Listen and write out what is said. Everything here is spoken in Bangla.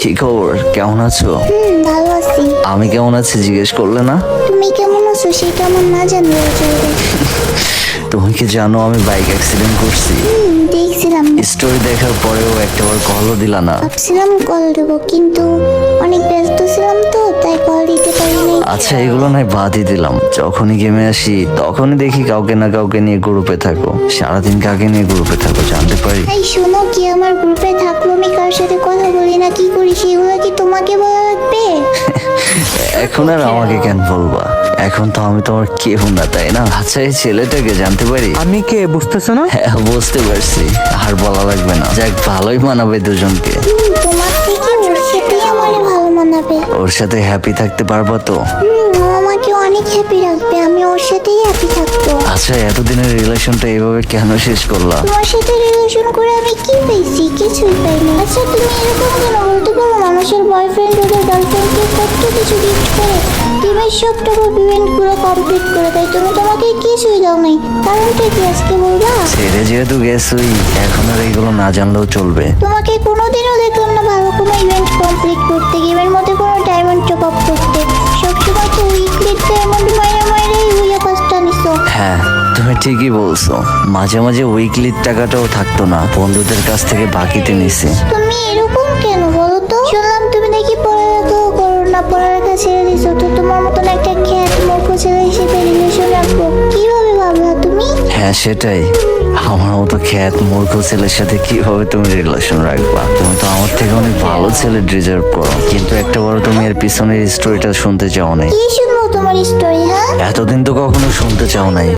কি খবর? কেমন আছো? হুম ভালো আছি। আমি কেমন আছি জিজ্ঞেস করলে না? তুমি কেমন আছো? সেটা আমার না চলবে তুমি কি জানো আমি বাইক অ্যাক্সিডেন্ট করছি? হুম দেখছিলাম। স্টোরি দেখার পরেও একটাবার কলও দিলা না। ভাবছিলাম কল দেবো কিন্তু অনেক ব্যস্ত ছিলাম তো তাই কল দিতে পারিনি আচ্ছা এগুলো নয় বাদই দিলাম। যখনই গেমে আসি তখনই দেখি কাউকে না কাউকে নিয়ে গ্রুপে থাকো। সারাদিন কাকে নিয়ে গ্রুপে থাকো জানতে পারি। এই শোনো কি আমার গ্রুপে থাকল এখন আর আমাকে কেন বলবা? এখন তো আমি তোমার কেউ না তাই না? আচ্ছা এই ছেলেটাকে জানতে পারি? আমি কে বুঝতেছো না? হ্যাঁ বুঝতে পারছি। আর বলা লাগবে না। যাক ভালোই মানাবে দুজনকে। তোমার থেকে ওর সাথেই আমার ভালো মানাবে। ওর সাথে হ্যাপি থাকতে পারব তো? ও আমাকে অনেক হ্যাপি রাখবে। আমি ওর সাথেই হ্যাপি থাকব। আচ্ছা এতদিনের রিলেশনটা এইভাবে কেন শেষ করলা? তোমার সাথে রিলেশন করে আমি কি পেয়েছি কিছুই পাইনি। আচ্ছা তুমি এরকম কেন? বলতে পারো মানুষের বয়ফ্রেন্ড সব টাকা গুলো কমপ্লিট করে দেয়। তুমি তোমাকে কিছুই দাও নাই। কারণটা কি আজকে বলবা ছেড়ে যেহেতু গেছই এখন আর এইগুলো না জানলেও চলবে। তোমাকে কোনোদিনও দেখলাম না ভালো কোনো ইভেন্ট কমপ্লিট করতে গেমের মধ্যে কোনো ডায়মন্ড টপ আপ করতে। সবসময় তো উইকলি ডায়মন্ড হইয়া কাজটা নিছো। হ্যাঁ তুমি ঠিকই বলছো। মাঝে মাঝে উইকলির টাকাটাও থাকতো না। বন্ধুদের কাছ থেকে বাকিতে নিছি। তুমি হ্যাঁ সেটাই। আমার মতো খ্যাত মূর্খ ছেলের সাথে কীভাবে তুমি রিলেশন রাখবা? তুমি তো আমার থেকে অনেক ভালো ছেলে ডিজার্ভ করো। কিন্তু একটা বড় তুমি এর পিছনের স্টোরিটা শুনতে চাও নাই। কি শুনব তোমার স্টোরি হ্যাঁ? এতদিন তো কখনো শুনতে চাও নাই।